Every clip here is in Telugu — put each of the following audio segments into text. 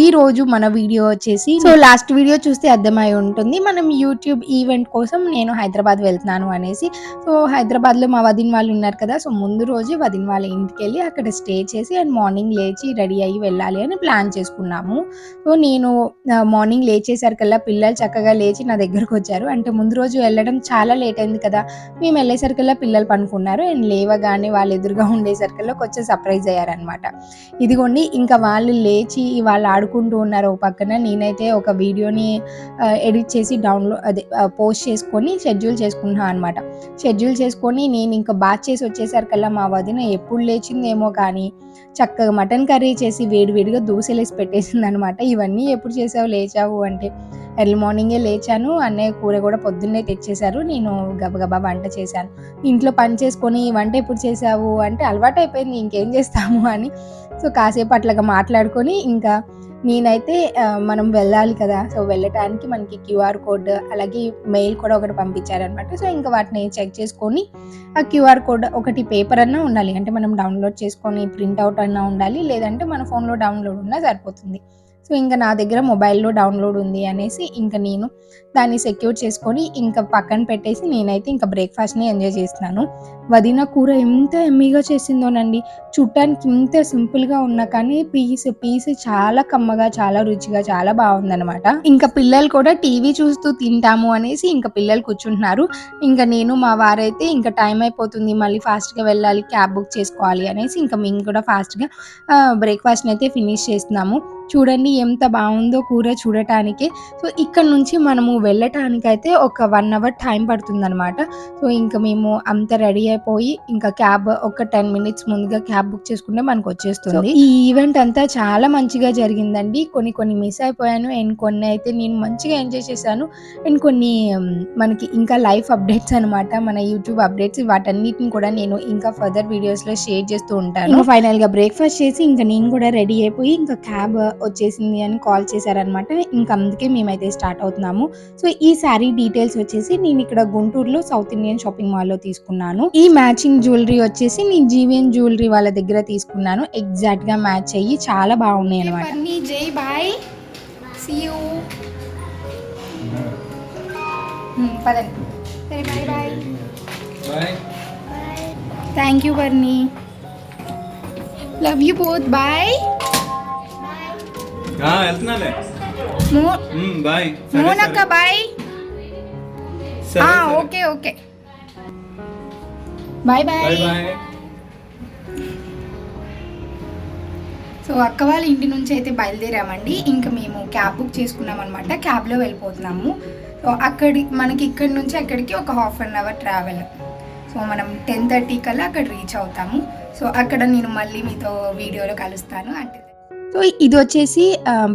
ఈ రోజు మన వీడియో వచ్చేసి సో లాస్ట్ వీడియో చూస్తే అర్థమై ఉంటుంది. మనం యూట్యూబ్ ఈవెంట్ కోసం నేను హైదరాబాద్ వెళ్తున్నాను అనేసి. సో హైదరాబాద్లో మా వదిన వాళ్ళు ఉన్నారు కదా. సో ముందు రోజు వదిన వాళ్ళ ఇంటికి వెళ్ళి అక్కడ స్టే చేసి అండ్ మార్నింగ్ లేచి రెడీ అయ్యి వెళ్ళాలి అని ప్లాన్ చేసుకున్నాము. సో నేను మార్నింగ్ లేచేసరికల్లా పిల్లలు చక్కగా లేచి నా దగ్గరకు వచ్చారు. అంటే ముందు రోజు వెళ్ళడం చాలా లేట్ అయింది కదా. మేము వెళ్ళేసరికల్లా పిల్లలు పనుకున్నారు అండ్ లేవగానే వాళ్ళు ఎదురుగా ఉండేసరికల్లా కొంచెం సర్ప్రైజ్ అయ్యారనమాట ఇదిగోండి ఇంకా వాళ్ళు లేచి వాళ్ళు ఆడుకుంటూ ఉన్నారు ఒక పక్కన. నేనైతే ఒక వీడియోని ఎడిట్ చేసి డౌన్లోడ్ అదే పోస్ట్ చేసుకొని షెడ్యూల్ చేసుకుంటున్నాను అనమాట షెడ్యూల్ చేసుకొని నేను ఇంకా బాత్ చేసి వచ్చేసరికల్లా మా వదిన ఎప్పుడు లేచిందేమో కానీ చక్కగా మటన్ కర్రీ చేసి వేడివేడిగా దూసెలేసి పెట్టేసింది అనమాట ఇవన్నీ ఎప్పుడు చేసావు? లేచావు? అంటే ఎర్లీ మార్నింగే లేచాను. అన్నయ్య కూర కూడా పొద్దున్నే తెచ్చేశారు. నేను గబగబా వంట చేశాను. ఇంట్లో పని చేసుకొని వంట ఎప్పుడు చేసావు? అంటే అలవాటు అయిపోయింది ఇంకేం చేస్తాము అని. సో కాసేపు అట్లాగా మాట్లాడుకొని ఇంకా నేనైతే మనం వెళ్ళాలి కదా. సో వెళ్ళటానికి మనకి క్యూఆర్ కోడ్ అలాగే మెయిల్ కూడా ఒకటి పంపించారనమాట. సో ఇంకా వాటిని చెక్ చేసుకొని ఆ క్యూఆర్ కోడ్ ఒకటి పేపర్ అన్నా ఉండాలి. అంటే మనం డౌన్లోడ్ చేసుకొని ప్రింట్అవుట్ అన్నా ఉండాలి. లేదంటే మన ఫోన్లో డౌన్లోడ్ ఉన్నా సరిపోతుంది. సో ఇంకా నా దగ్గర మొబైల్లో డౌన్లోడ్ ఉంది అనేసి ఇంకా నేను దాన్ని సెక్యూర్ చేసుకొని ఇంకా పక్కన పెట్టేసి నేనైతే ఇంకా బ్రేక్ఫాస్ట్ని ఎంజాయ్ చేస్తున్నాను. వదిన కూర ఎంత ఎమ్మీగా చేసిందోనండి. చూడటానికి ఇంత సింపుల్గా ఉన్నా కానీ పీస్ పీస్ చాలా కమ్మగా చాలా రుచిగా చాలా బాగుందనమాట ఇంకా పిల్లలు కూడా టీవీ చూస్తూ తింటాము అనేసి ఇంకా పిల్లలు కూర్చుంటున్నారు. ఇంకా నేను మా వారైతే ఇంకా టైం అయిపోతుంది. మళ్ళీ ఫాస్ట్గా వెళ్ళాలి క్యాబ్ బుక్ చేసుకోవాలి అనేసి ఇంకా మేము కూడా ఫాస్ట్గా బ్రేక్ఫాస్ట్ని అయితే ఫినిష్ చేస్తున్నాము. చూడండి ఎంత బాగుందో కూర చూడటానికి. సో ఇక్కడ నుంచి మనము వెళ్ళటానికైతే ఒక వన్ అవర్ టైం పడుతుందన్నమాట. సో ఇంకా మేము అంత రెడీ అయిపోయి ఇంకా క్యాబ్ ఒక టెన్ మినిట్స్ ముందుగా క్యాబ్ బుక్ చేసుకుంటే మనకు వచ్చేస్తుంది. ఈ ఈవెంట్ అంతా చాలా మంచిగా జరిగిందండి. కొన్ని కొన్ని మిస్ అయిపోయాను. అండ్ కొన్ని అయితే నేను మంచిగా ఎంజాయ్ చేశాను. అండ్ కొన్ని మనకి ఇంకా లైఫ్ అప్డేట్స్ అనమాట మన యూట్యూబ్ అప్డేట్స్ వాటన్నిటిని కూడా నేను ఇంకా ఫర్దర్ వీడియోస్లో షేర్ చేస్తూ ఉంటాను. ఫైనల్గా బ్రేక్ఫాస్ట్ చేసి ఇంకా నేను కూడా రెడీ అయిపోయి ఇంకా క్యాబ్ వచ్చేసింది అని కాల్ చేశారనమాట ఇంకా అందుకే మేమైతే స్టార్ట్ అవుతున్నాము. సో ఈ శారీ డీటెయిల్స్ వచ్చేసి నేను ఇక్కడ గుంటూరులో సౌత్ ఇండియన్ షాపింగ్ మాల్లో తీసుకున్నాను. ఈ మ్యాచింగ్ జ్యువెలరీ వచ్చేసి నేను జీవియన్ జ్యువెలరీ వాళ్ళ దగ్గర తీసుకున్నాను. ఎగ్జాక్ట్గా మ్యాచ్ అయ్యి చాలా బాగున్నాయి అనమాట జై బాయ్ సీ యూ పదండి. సరే బాయ్ థ్యాంక్ యూ వర్ని లవ్ యూ బోత్ బాయ్ వెళ్తున్నాలే. Bye. మోనక్క. Okay okay. Bye bye. So అక్క వాళ్ళ ఇంటి నుంచి అయితే బయలుదేరామండి. ఇంకా మేము క్యాబ్ బుక్ చేసుకున్నాం అనమాట క్యాబ్లో వెళ్ళిపోతున్నాము. సో అక్కడి మనకి ఇక్కడి నుంచి అక్కడికి ఒక half an hour travel. So మనం టెన్ థర్టీ కల్లా అక్కడ రీచ్ అవుతాము. సో అక్కడ నేను మళ్ళీ మీతో వీడియోలో కలుస్తాను. అంటే సో ఇది వచ్చేసి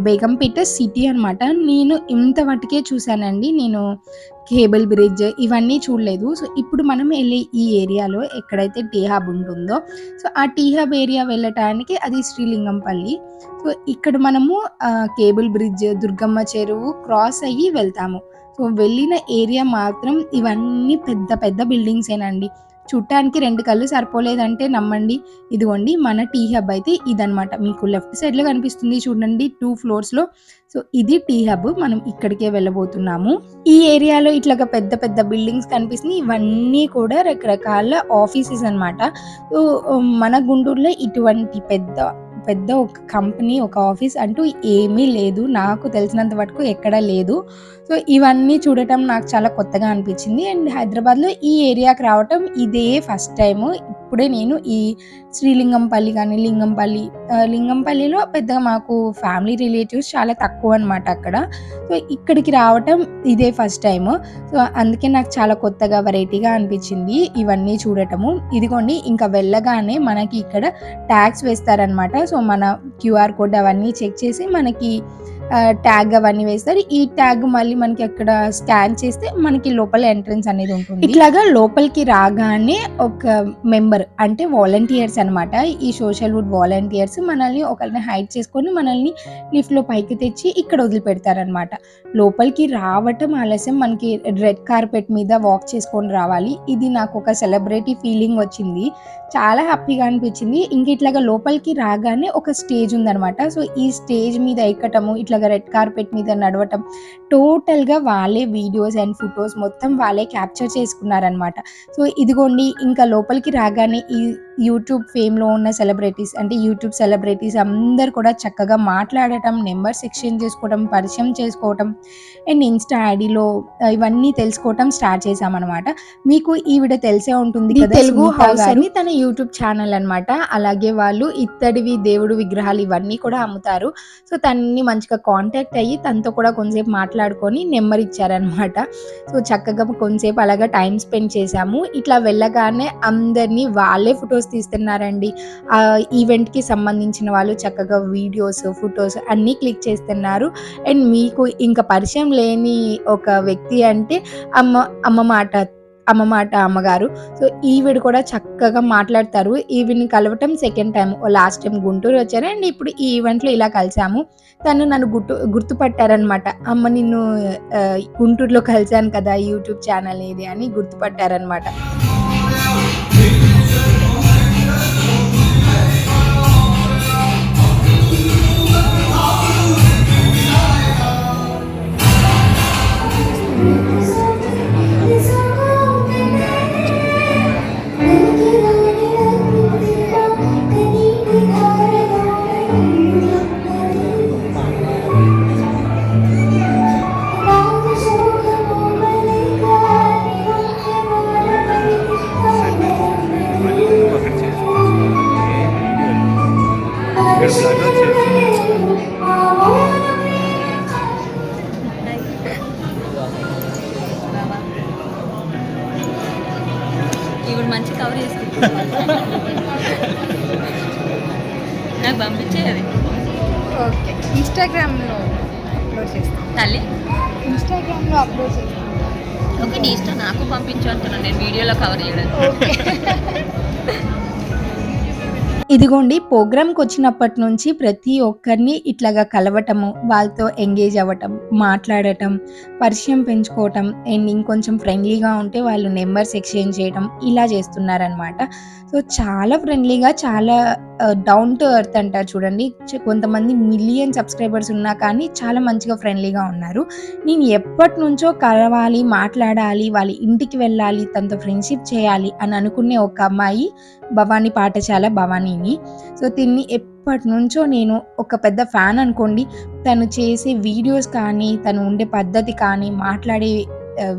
బేగంపేట సిటీ అన్నమాట. నేను ఇంత మటుకే చూశానండి. నేను కేబుల్ బ్రిడ్జ్ ఇవన్నీ చూడలేదు. సో ఇప్పుడు మనం వెళ్ళే ఈ ఏరియాలో ఎక్కడైతే టీ హబ్ ఉంటుందో సో ఆ టీ హబ్ ఏరియా వెళ్ళటానికి అది శ్రీలింగంపల్లి. సో ఇక్కడ మనము కేబుల్ బ్రిడ్జ్ దుర్గమ్మ చెరువు క్రాస్ అయ్యి వెళ్తాము. సో వెళ్ళిన ఏరియా మాత్రం ఇవన్నీ పెద్ద పెద్ద బిల్డింగ్స్ ఏనండి చూడటానికి రెండు కళ్ళు సరిపోలేదంటే నమ్మండి. ఇదిగోండి మన టీ హబ్ అయితే ఇదనమాట మీకు లెఫ్ట్ సైడ్లో కనిపిస్తుంది చూడండి టూ ఫ్లోర్స్లో సో ఇది టీ హబ్. మనం ఇక్కడికే వెళ్ళబోతున్నాము. ఈ ఏరియాలో ఇట్లా పెద్ద పెద్ద బిల్డింగ్స్ కనిపిస్తున్నాయి. ఇవన్నీ కూడా రకరకాల ఆఫీసెస్ అన్నమాట. సో మన గుంటూరులో ఇటువంటి పెద్ద పెద్ద ఒక కంపెనీ ఒక ఆఫీస్ అంటూ ఏమీ లేదు. నాకు తెలిసినంత వరకు ఎక్కడా లేదు. సో ఇవన్నీ చూడటం నాకు చాలా కొత్తగా అనిపించింది. అండ్ హైదరాబాద్లో ఈ ఏరియాకి రావటం ఇదే ఫస్ట్ టైము. అప్పుడే నేను ఈ శ్రీలింగంపల్లి కానీ లింగంపల్లి లింగంపల్లిలో పెద్దగా మాకు ఫ్యామిలీ రిలేటివ్స్ చాలా తక్కువ అనమాట అక్కడ. సో ఇక్కడికి రావటం ఇదే ఫస్ట్ టైం సో అందుకే నాకు చాలా కొత్తగా వెరైటీగా అనిపించింది ఇవన్నీ చూడటము. ఇదిగోండి ఇంకా వెళ్ళగానే మనకి ఇక్కడ ట్యాక్స్ వేస్తారనమాట సో మన క్యూఆర్ కోడ్ అవన్నీ చెక్ చేసి మనకి ట్యాగ్ అవన్నీ వేస్తారు. ఈ ట్యాగ్ మళ్ళీ మనకి అక్కడ స్కాన్ చేస్తే మనకి లోపల ఎంట్రన్స్ అనేది ఉంటుంది. ఇట్లాగా లోపలికి రాగానే ఒక మెంబర్ అంటే వాలంటీర్స్ అన్నమాట. ఈ సోషల్ వుడ్ వాలంటీర్స్ మనల్ని ఒకరిని హైడ్ చేసుకొని మనల్ని లిఫ్ట్లో పైకి తెచ్చి ఇక్కడ వదిలిపెడతారనమాట లోపలికి రావటం ఆలస్యం మనకి రెడ్ కార్పెట్ మీద వాక్ చేసుకొని రావాలి. ఇది నాకు ఒక సెలబ్రిటీ ఫీలింగ్ వచ్చింది. చాలా హ్యాపీగా అనిపించింది. ఇంక ఇట్లాగా లోపలికి రాగానే ఒక స్టేజ్ ఉందన్నమాట. సో ఈ స్టేజ్ మీద ఎక్కటము లాగా రెడ్ కార్పెట్ మీద నడవటం. టోటల్గా వాళ్ళే వీడియోస్ అండ్ ఫొటోస్ మొత్తం వాళ్ళే క్యాప్చర్ చేసుకున్నారనమాట సో ఇదిగోండి ఇంకా లోపలికి రాగానే ఈ యూట్యూబ్ ఫేమ్లో ఉన్న సెలబ్రిటీస్ అంటే యూట్యూబ్ సెలబ్రిటీస్ అందరు కూడా చక్కగా మాట్లాడటం నెంబర్స్ ఎక్స్చేంజ్ చేసుకోవడం పరిచయం చేసుకోవటం అండ్ ఇన్స్టా ఐడిలో ఇవన్నీ తెలుసుకోవటం స్టార్ట్ చేసామన్నమాట మీకు ఈ వీడియో తెలిసే ఉంటుంది తెలుగు హౌస్. అని తన యూట్యూబ్ ఛానల్ అన్నమాట. అలాగే వాళ్ళు ఇత్తడివి దేవుడు విగ్రహాలు ఇవన్నీ కూడా అమ్ముతారు. సో తనని మంచిగా కాంటాక్ట్ అయ్యి తనతో కూడా కొంతసేపు మాట్లాడుకొని నెంబర్ ఇచ్చారనమాట సో చక్కగా కొంతసేపు అలాగా టైం స్పెండ్ చేశాము. ఇట్లా వెళ్ళగానే అందరినీ వాళ్ళే ఫొటోస్ తీస్తున్నారండి. ఆ ఈవెంట్కి సంబంధించిన వాళ్ళు చక్కగా వీడియోస్ ఫొటోస్ అన్నీ క్లిక్ చేస్తున్నారు. అండ్ మీకు ఇంకా పరిచయం లేని ఒక వ్యక్తి అంటే అమ్మ అమ్మ మాట అమ్మ మాట అమ్మగారు. సో ఈవిడ కూడా చక్కగా మాట్లాడతారు. ఈవిని కలవటం second time last time Guntur వచ్చారు. అండ్ ఇప్పుడు ఈ ఈవెంట్లో ఇలా కలిసాము. తను నన్ను గుర్తు గుర్తుపట్టారనమాట అమ్మ నిన్ను గుంటూరులో కలిశాను కదా యూట్యూబ్ ఛానల్ ఇది అని గుర్తుపట్టారనమాట అంటున్నాను నేను వీడియోలో కవర్ చేయడానికి ఓకే ఇదిగోండి ప్రోగ్రామ్కి వచ్చినప్పటి నుంచి ప్రతి ఒక్కరిని ఇట్లాగా కలవటము వాళ్ళతో ఎంగేజ్ అవ్వటం మాట్లాడటం పరిచయం పెంచుకోవటం అండ్ ఇంకొంచెం ఫ్రెండ్లీగా ఉంటే వాళ్ళు నెంబర్స్ ఎక్స్చేంజ్ చేయడం ఇలా చేస్తున్నారనమాట. సో చాలా ఫ్రెండ్లీగా చాలా డౌన్ టు ఎర్త్ అంటారు చూడండి. కొంతమంది మిలియన్ సబ్స్క్రైబర్స్ ఉన్నా కానీ చాలా మంచిగా ఫ్రెండ్లీగా ఉన్నారు. నేను ఎప్పటి నుంచో కలవాలి మాట్లాడాలి వాళ్ళ ఇంటికి వెళ్ళాలి తనతో ఫ్రెండ్షిప్ చేయాలి అని అనుకునే ఒక అమ్మాయి భవానీ పాఠశాల భవానీని సో దీన్ని ఎప్పటి నుంచో నేను ఒక పెద్ద ఫ్యాన్ అనుకోండి. తను చేసే వీడియోస్ కానీ తను ఉండే పద్ధతి కానీ మాట్లాడే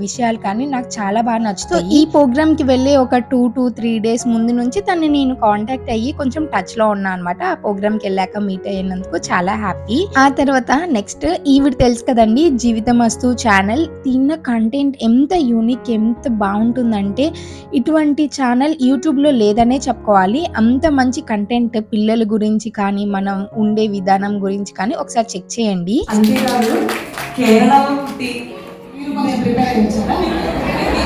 విషయాలు కానీ నాకు చాలా బాగా నచ్చుతాయి. ఈ ప్రోగ్రామ్కి వెళ్ళే ఒక టూ టు త్రీ డేస్ ముందు నుంచి తను నేను కాంటాక్ట్ అయ్యి కొంచెం టచ్లో ఉన్నా అనమాట ఆ ప్రోగ్రామ్కి వెళ్ళాక మీట్ అయినందుకు చాలా హ్యాపీ. ఆ తర్వాత నెక్స్ట్ ఈవిడ తెలుసు కదండి జీవితమస్తు ఛానల్. తిన్న కంటెంట్ ఎంత యూనిక్ ఎంత బాగుంటుందంటే ఇటువంటి ఛానల్ యూట్యూబ్లో లేదనే చెప్పుకోవాలి. అంత మంచి కంటెంట్ పిల్లల గురించి కానీ మనం ఉండే విధానం గురించి కానీ ఒకసారి చెక్ చేయండి. పుట్టి మీరు కొంచెం ప్రిపేర్ అయ్యి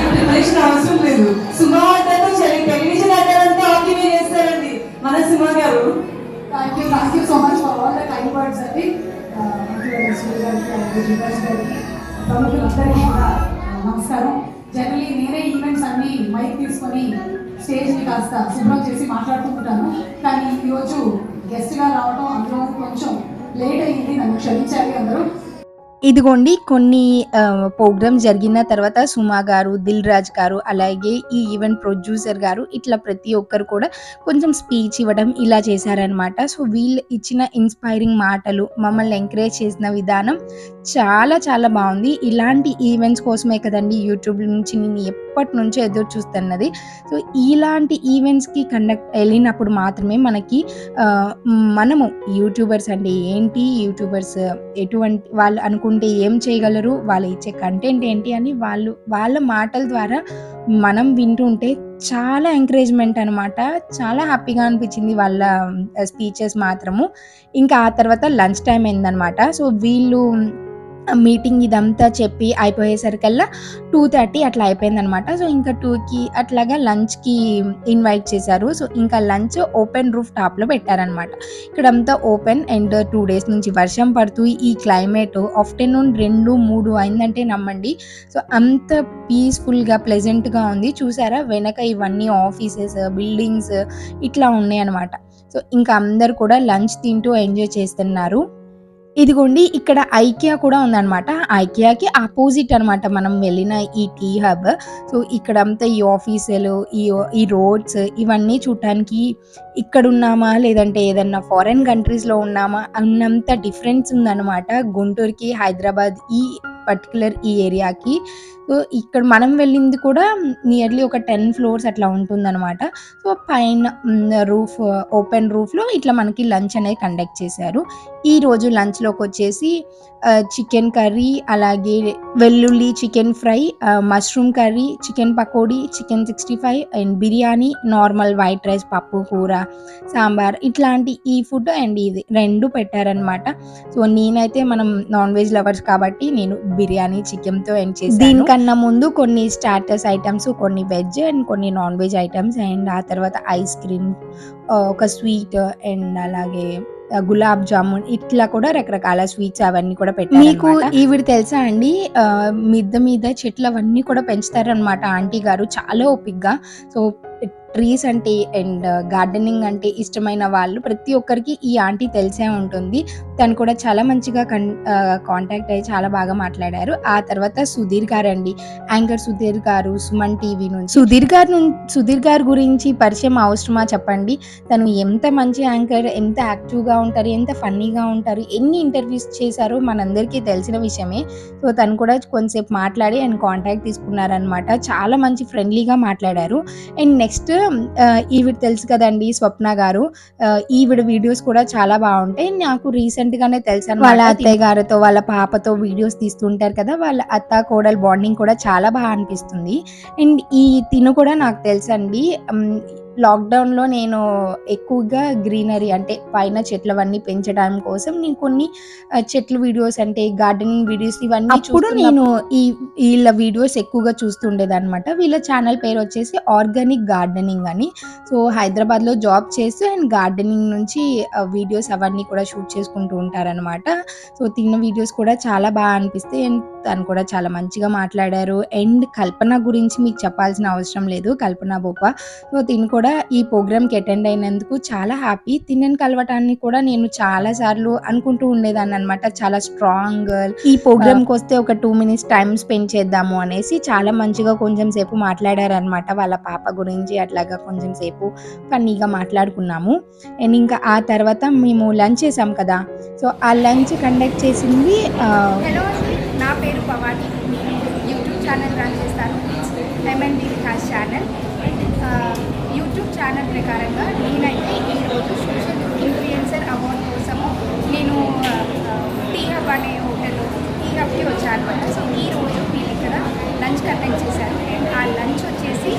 ప్రిపరేషన్ అవసరం లేదు. సుమా అంటారు టెలివిజన్ అంటారంతా ఆక్యుపై చేస్తారండి మన సుమా గారు. Thank you thank you so much for all the kind words అండి ప్రముఖులందరికీ కూడా uh, నమస్కారం. జనరలీ నేనే ఈవెంట్స్ అన్ని మైక్ తీసుకొని స్టేజ్ని కాస్త శుభ్రం చేసి మాట్లాడుతుంటాను కానీ ఈరోజు గెస్ట్గా రావడం అందులో కొంచెం లేట్ అయ్యింది. నన్ను క్షమించాలి అందరూ. ఇదిగోండి కొన్ని ప్రోగ్రామ్ జరిగిన తర్వాత సుమా గారు దిల్ రాజ్ గారు అలాగే ఈ ఈవెంట్ ప్రొడ్యూసర్ గారు ఇట్లా ప్రతి ఒక్కరు కూడా కొంచెం స్పీచ్ ఇవ్వడం ఇలా చేశారనమాట సో వీళ్ళు ఇచ్చిన ఇన్స్పైరింగ్ మాటలు మమ్మల్ని ఎంకరేజ్ చేసిన విధానం చాలా చాలా బాగుంది. ఇలాంటి ఈవెంట్స్ కోసమే కదండి యూట్యూబ్ నుంచి నేను ఎప్పటి నుంచో ఎదురు చూస్తున్నది. సో ఇలాంటి ఈవెంట్స్కి కండక్ట్ వెళ్ళినప్పుడు మాత్రమే మనకి మనము యూట్యూబర్స్ అంటే ఏంటి? యూట్యూబర్స్ ఎటువంటి వాళ్ళు అనుకుంటే ఏం చేయగలరు? వాళ్ళు ఇచ్చే కంటెంట్ ఏంటి? అని వాళ్ళు వాళ్ళ మాటల ద్వారా మనం వింటుంటే చాలా ఎంకరేజ్మెంట్ అనమాట చాలా హ్యాపీగా అనిపించింది వాళ్ళ స్పీచెస్ మాత్రము. ఇంకా ఆ తర్వాత లంచ్ టైం అయిందనమాట సో వీళ్ళు మీటింగ్ ఇదంతా చెప్పి అయిపోయేసరికల్లా టూ థర్టీ అట్లా అయిపోయిందనమాట. సో ఇంకా టూకి అట్లాగా లంచ్కి ఇన్వైట్ చేశారు. సో ఇంకా లంచ్ ఓపెన్ రూఫ్ టాప్లో పెట్టారనమాట. ఇక్కడంతా ఓపెన్ అండ్ టూ డేస్ నుంచి వర్షం పడుతూ ఈ క్లైమేట్ ఆఫ్టర్నూన్ రెండు మూడు అయిందంటే నమ్మండి. సో అంత పీస్ఫుల్గా ప్లెజెంట్గా ఉంది. చూసారా? వెనక ఇవన్నీ ఆఫీసెస్ బిల్డింగ్స్ ఇట్లా ఉన్నాయన్నమాట సో ఇంకా అందరు కూడా లంచ్ తింటూ ఎంజాయ్ చేస్తున్నారు. ఇదిగోండి ఇక్కడ ఐకియా కూడా ఉందన్నమాట. ఐకియాకి ఆపోజిట్ అన్నమాట మనం వెళ్ళిన ఈ టీ హబ్. సో ఇక్కడ అంతా ఈ ఆఫీసులు ఈ ఈ రోడ్స్ ఇవన్నీ చూడటానికి ఇక్కడ ఉన్నామా లేదంటే ఏదన్నా ఫారెన్ కంట్రీస్లో ఉన్నామా? అన్నంత డిఫరెన్స్ ఉందన్నమాట గుంటూరుకి హైదరాబాద్ ఈ పర్టికులర్ ఈ ఏరియాకి. సో ఇక్కడ మనం వెళ్ళింది కూడా నియర్లీ ఒక టెన్ ఫ్లోర్స్ అట్లా ఉంటుందన్నమాట. సో పైన రూఫ్ ఓపెన్ రూఫ్లో ఇట్లా మనకి లంచ్ అనేది కండక్ట్ చేశారు. ఈ రోజు లంచ్లోకి వచ్చేసి చికెన్ కర్రీ అలాగే వెల్లుల్లి chicken fry mushroom curry chicken pakodi chicken sixty five and biryani normal white rice పప్పు కూర సాంబార్ ఇట్లాంటి ఈ ఫుడ్ అండ్ ఇది రెండు పెట్టారనమాట సో నేనైతే మనం నాన్ వెజ్ లవర్స్ కాబట్టి నేను బిర్యానీ చికెన్తో ఎండ్ చేసి దీనికన్నా ముందు కొన్ని స్టార్టర్స్ ఐటమ్స్ కొన్ని వెజ్ అండ్ కొన్ని నాన్ వెజ్ ఐటమ్స్ అండ్ ఆ తర్వాత ఐస్ క్రీమ్ ఒక స్వీట్ అండ్ అలాగే గులాబ్ జామున్ ఇట్లా కూడా రకరకాల స్వీట్స్ అవన్నీ కూడా పెట్టారు మీకు ఈవిడ తెలుసా అండి? ఆ, మీద చెట్లు అవన్నీ కూడా పెంచుతారనమాట ఆంటీ గారు. చాలా ఓపిక్గా సో ట్రీస్ అంటే అండ్ గార్డెనింగ్ uh, అంటే ఇష్టమైన వాళ్ళు ప్రతి ఒక్కరికి ఈ ఆంటీ తెలిసే ఉంటుంది. తను కూడా చాలా మంచిగా కన్ uh, కాంటాక్ట్ అయ్యి చాలా బాగా మాట్లాడారు. ఆ తర్వాత సుధీర్ గారు అండి యాంకర్ సుధీర్ గారు సుమన్ టీవీ నుంచి. సుధీర్ గారు నుం- సుధీర్ గారు గురించి పరిచయం అవసరమా చెప్పండి. తను ఎంత మంచి యాంకర్ ఎంత యాక్టివ్గా ఉంటారు ఎంత ఫన్నీగా ఉంటారు ఎన్ని ఇంటర్వ్యూస్ చేశారో మనందరికీ తెలిసిన విషయమే. సో తను కూడా కొంతసేపు మాట్లాడి అండ్ కాంటాక్ట్ తీసుకున్నారనమాట చాలా మంచి ఫ్రెండ్లీగా మాట్లాడారు. అండ్ నెక్స్ట్ ఈవిడ తెలుసు కదండి స్వప్న గారు. ఈవిడ వీడియోస్ కూడా చాలా బాగుంటాయి. నాకు రీసెంట్ గానే తెలుసు వాళ్ళ అత్తయ్య గారితో వాళ్ళ పాపతో వీడియోస్ తీస్తుంటారు కదా వాళ్ళ అత్త కోడలు బాండింగ్ కూడా చాలా బాగా అనిపిస్తుంది. అండ్ ఈ తిను కూడా నాకు తెలుసండి. లాక్డౌన్లో నేను ఎక్కువగా గ్రీనరీ అంటే పైన చెట్లవన్నీ పెంచడం కోసం నేను కొన్ని చెట్ల వీడియోస్ అంటే గార్డెనింగ్ వీడియోస్ ఇవన్నీ అప్పుడు నేను ఈ వీళ్ళ వీడియోస్ ఎక్కువగా చూస్తుండేదన్నమాట. వీళ్ళ ఛానల్ పేరు వచ్చేసి ఆర్గానిక్ గార్డెనింగ్ అని. సో హైదరాబాద్లో జాబ్ చేస్తూ అండ్ గార్డెనింగ్ నుంచి వీడియోస్ అవన్నీ కూడా షూట్ చేసుకుంటూ ఉంటారనమాట సో తిన్న వీడియోస్ కూడా చాలా బాగా అనిపిస్తాయి అండ్ తను కూడా చాలా మంచిగా మాట్లాడారు. అండ్ కల్పన గురించి మీకు చెప్పాల్సిన అవసరం లేదు. కల్పన బొప్ప సో తిను కూడా ఈ ప్రోగ్రామ్కి అటెండ్ అయినందుకు చాలా హ్యాపీ. తినని కలవటాన్ని కూడా నేను చాలా సార్లు అనుకుంటూ ఉండేదాన్ని అనమాట చాలా స్ట్రాంగ్ గర్ల్. ఈ ప్రోగ్రామ్కి వస్తే ఒక టూ మినిట్స్ టైం స్పెండ్ చేద్దాము అనేసి చాలా మంచిగా కొంచెం సేపు మాట్లాడారనమాట వాళ్ళ పాప గురించి అట్లాగా కొంచెం సేపు ఫన్నీగా మాట్లాడుకున్నాము. అండ్ ఇంకా ఆ తర్వాత మేము లంచ్ చేసాం కదా. సో ఆ లంచ్ కండక్ట్ చేసింది హలో నా పేరు నేను యూట్యూబ్ ఛానల్ రన్ చేస్తాను ఛానల్ ఆ, యూట్యూబ్ ఛానల్ ప్రకారంగా నేనైతే ఈరోజు సోషల్ ఇన్ఫ్లుయెన్సర్ అవార్డ్ కోసము నేను టీ హబ్ అనే హోటల్ టీ హబ్కి వచ్చాను అనమాట. సో ఈ రోజు ఇక్కడ లంచ్ కండక్ట్ చేశాను. అండ్ ఆ లంచ్ వచ్చేసి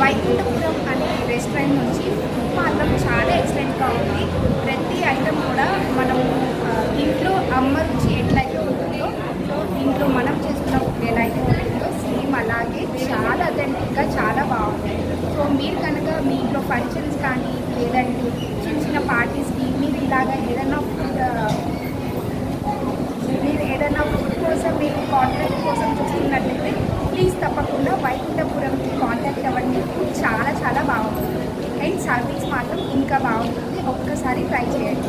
వైకుంఠపురం అనే రెస్టారెంట్ నుంచి. ఫుడ్ మాత్రం చాలా ఎక్సలెంట్గా ఉంది. ప్రతి ఐటమ్ కూడా మనము ఆ, ఇంట్లో అమ్మ రుచి ఎట్లయితే ఉంటుందో సో ఇంట్లో మనం చేసుకున్న ఫుడ్ ఎలా అయితే ఉంటుందో సేమ్ అలాగే చాలా అథెంటిక్గా చాలా బాగుంది సో మీరు కనుక మీ ఇంట్లో ఫంక్షన్స్ కానీ లేదంటే చిన్న చిన్న పార్టీస్కి మీరు ఇలాగా ఏదైనా ఫుడ్ మీరు ఏదైనా ఫుడ్ కోసం మీరు కాంటాక్ట్ కోసం చూస్తున్నట్లయితే ప్లీజ్ తప్పకుండా వైకుంఠపురంకి కాంటాక్ట్ అవ్వండి ఫుడ్ చాలా చాలా బాగుంటుంది అండ్ సర్వీస్ మాత్రం ఇంకా బాగుంటుంది ఒక్కసారి ట్రై చేయండి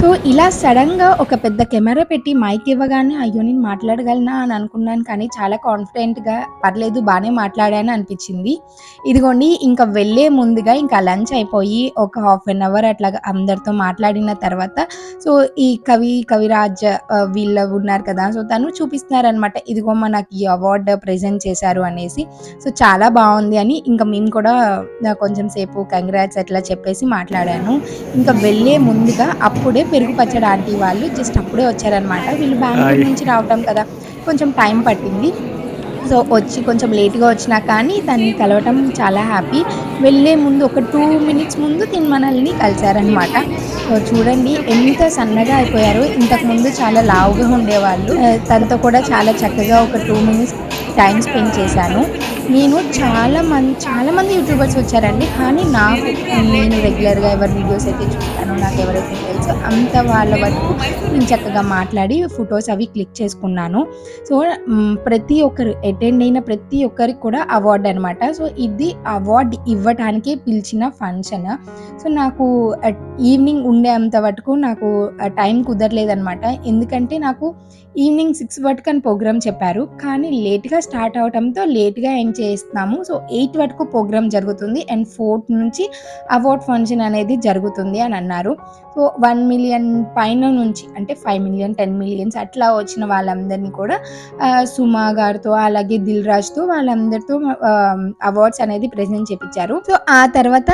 సో ఇలా సడన్గా ఒక పెద్ద కెమెరా పెట్టి మైక్ ఇవ్వగానే అయ్యో నేను మాట్లాడగలనా? అని అనుకున్నాను కానీ చాలా కాన్ఫిడెంట్గా పర్లేదు బాగానే మాట్లాడాను అనిపించింది. ఇదిగోండి ఇంకా వెళ్ళే ముందుగా ఇంకా లంచ్ అయిపోయి ఒక హాఫ్ అన్ అవర్ అట్లా అందరితో మాట్లాడిన తర్వాత సో ఈ కవి కవిరాజ్ వీళ్ళు ఉన్నారు కదా సో తను చూపిస్తున్నారనమాట ఇదిగో నాకు ఈ అవార్డు ప్రజెంట్ చేశారు అనేసి. సో చాలా బాగుంది అని ఇంకా మేము కూడా కొంచెం సేపు కంగ్రాట్స్ అట్లా చెప్పేసి మాట్లాడాను. ఇంకా వెళ్ళే ముందుగా అప్పుడే పెరుగు పచ్చడి ఆంటీ వాళ్ళు జస్ట్ అప్పుడే వచ్చారనమాట వీళ్ళు బెంగళూరు నుంచి రావటం కదా కొంచెం టైం పట్టింది. సో వచ్చి కొంచెం లేట్గా వచ్చినా కానీ దాన్ని కలవటం చాలా హ్యాపీ. వెళ్ళే ముందు ఒక టూ మినిట్స్ ముందు తిని మనల్ని కలిశారనమాట సో చూడండి ఎంత సన్నగా అయిపోయారు ఇంతకుముందు చాలా లావుగా ఉండేవాళ్ళు. తనతో కూడా చాలా చక్కగా ఒక టూ మినిట్స్ టైం స్పెండ్ చేశాను. నేను చాలా మంది చాలా మంది యూట్యూబర్స్ వచ్చారండి కానీ నాకు నేను రెగ్యులర్గా ఎవరి వీడియోస్ అయితే చూస్తాను నాకు ఎవరైతే తెలుసో అంత వాళ్ళ వరకు నేను చక్కగా మాట్లాడి ఫొటోస్ అవి క్లిక్ చేసుకున్నాను. సో ప్రతి ఒక్కరు అటెండ్ అయిన ప్రతి ఒక్కరికి కూడా అవార్డు అనమాట సో ఇది అవార్డు ఇవ్వటానికి పిలిచిన ఫంక్షన్. సో నాకు ఈవినింగ్ ఉండేంత వరకు నాకు టైం కుదరలేదనమాట ఎందుకంటే నాకు ఈవినింగ్ సిక్స్ వరకు అని ప్రోగ్రామ్ చెప్పారు. కానీ లేట్గా స్టార్ట్ అవడంతో లేట్గా ఎండ్ చేస్తున్నాము సో ఎయిట్ వరకు ప్రోగ్రామ్ జరుగుతుంది. అండ్ ఫోర్త్ నుంచి అవార్డ్ ఫంక్షన్ అనేది జరుగుతుంది అని అన్నారు. సో వన్ మిలియన్ పైన నుంచి అంటే ఫైవ్ మిలియన్ టెన్ మిలియన్స్ అట్లా వచ్చిన వాళ్ళందరినీ కూడా సుమా గారితో అలాగే దిల్ రాజ్తో వాళ్ళందరితో అవార్డ్స్ అనేది ప్రజెంట్ చేపించారు. సో ఆ తర్వాత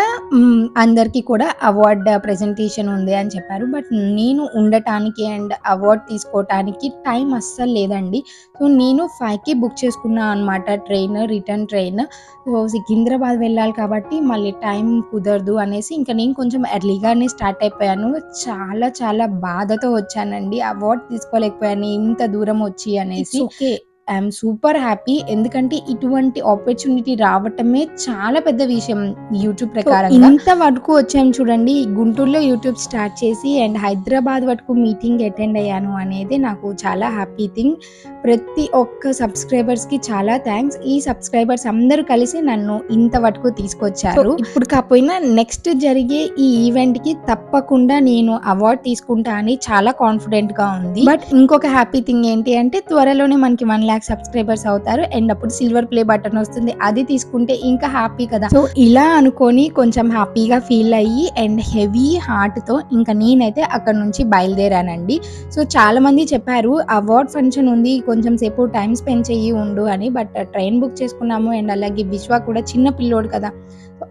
అందరికీ కూడా అవార్డ్ ప్రెజెంటేషన్ ఉంది అని చెప్పారు. బట్ నేను ఉండటానికి అండ్ అవార్డ్ తీసుకోవటానికి టైం అస్సలు లేదండి. సో నేను ఫైవ్కి బుక్ చేసుకున్నాను అనమాట train return train. So Secunderabad వెళ్ళాలి కాబట్టి మళ్ళీ టైం కుదరదు అనేసి ఇంకా నేను కొంచెం ఎర్లీగానే స్టార్ట్ అయిపోయాను. చాలా చాలా బాధతో వచ్చానండి. అవార్డ్ తీసుకోలేకపోయాను ఇంత దూరం వచ్చి అనేసి. Okay I'm super happy. ఎందుకంటే ఇటువంటి ఆపర్చునిటీ రావటమే చాలా పెద్ద విషయం యూట్యూబ్ ప్రకారం ఇంత వరకు వచ్చాము చూడండి గుంటూరులో యూట్యూబ్ స్టార్ట్ చేసి అండ్ హైదరాబాద్ వరకు మీటింగ్ అటెండ్ అయ్యాను అనేది నాకు చాలా హ్యాపీ థింగ్. ప్రతి ఒక్క సబ్స్క్రైబర్స్కి చాలా థ్యాంక్స్ ఈ సబ్స్క్రైబర్స్ అందరూ కలిసి నన్ను ఇంత వరకు తీసుకొచ్చారు. ఇప్పుడు కాకపోయినా నెక్స్ట్ జరిగే ఈ ఈవెంట్కి తప్పకుండా నేను అవార్డ్ తీసుకుంటా అని చాలా కాన్ఫిడెంట్గా ఉంది. బట్ ఇంకొక హ్యాపీ థింగ్ ఏంటి అంటే త్వరలోనే మనకి వన్ ల్యాక్ సబ్స్క్రైబర్స్ అవుతారు. అండ్ అప్పుడు సిల్వర్ ప్లే బటన్ వస్తుంది. అది తీసుకుంటే ఇంకా హ్యాపీ కదా. సో ఇలా అనుకొని కొంచెం హ్యాపీగా ఫీల్ అయ్యి అండ్ హెవీ హార్ట్తో ఇంకా నేనైతే అక్కడ నుంచి బయలుదేరానండి. సో చాలా మంది చెప్పారు అవార్డ్ ఫంక్షన్ ఉంది కొంచెం సేపు టైం స్పెండ్ చెయ్యి ఉండు అని. బట్ ట్రైన్ బుక్ చేసుకున్నాము. అండ్ అలాగే విశ్వ కూడా చిన్న పిల్లోడు కదా.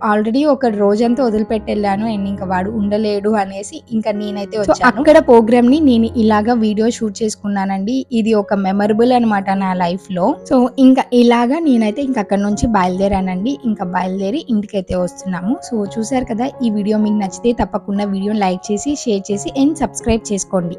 ఆల్రెడీ ఒక రోజంతా వదిలిపెట్టి వెళ్ళాను అండ్ ఇంకా వాడు ఉండలేడు అనేసి ఇంకా నేనైతే వచ్చాను. అక్కడ ప్రోగ్రామ్ని నేను ఇలాగా వీడియో షూట్ చేసుకున్నానండి. ఇది ఒక మెమరబుల్ అనమాట నా లైఫ్లో సో ఇంకా ఇలాగా నేనైతే ఇంకా అక్కడ నుంచి బయలుదేరానండి. ఇంకా బయలుదేరి ఇంటికైతే వస్తున్నాము. సో చూసారు కదా ఈ వీడియో మీకు నచ్చితే తప్పకుండా వీడియో లైక్ చేసి షేర్ చేసి అండ్ సబ్స్క్రైబ్ చేసుకోండి.